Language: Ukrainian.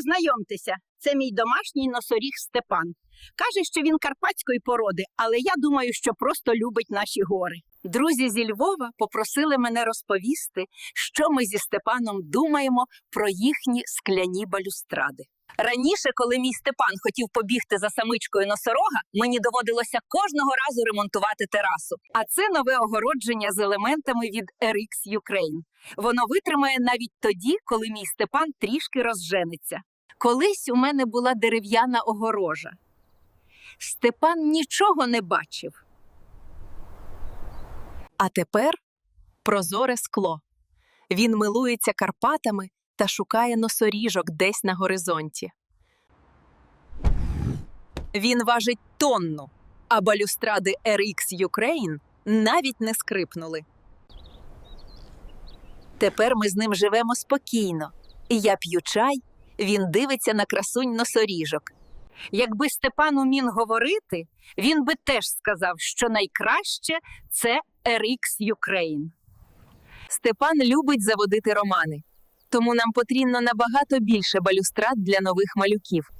Познайомтеся, це мій домашній носоріг Степан. Каже, що він карпатської породи, але я думаю, що просто любить наші гори. Друзі зі Львова попросили мене розповісти, що ми зі Степаном думаємо про їхні скляні балюстради. Раніше, коли мій Степан хотів побігти за самичкою носорога, мені доводилося кожного разу ремонтувати терасу. А це нове огородження з елементами від RX Ukraine. Воно витримає навіть тоді, коли мій Степан трішки розжениться. Колись у мене була дерев'яна огорожа. Степан нічого не бачив. А тепер прозоре скло. Він милується Карпатами та шукає носоріжок десь на горизонті. Він важить тонну, а балюстради RX Ukraine навіть не скрипнули. Тепер ми з ним живемо спокійно. І я п'ю чай, він дивиться на красунь носоріжок. Якби Степан умін говорити, він би теж сказав, що найкраще це RX Ukraine. Степан любить заводити романи, тому нам потрібно набагато більше балюстрад для нових малюків.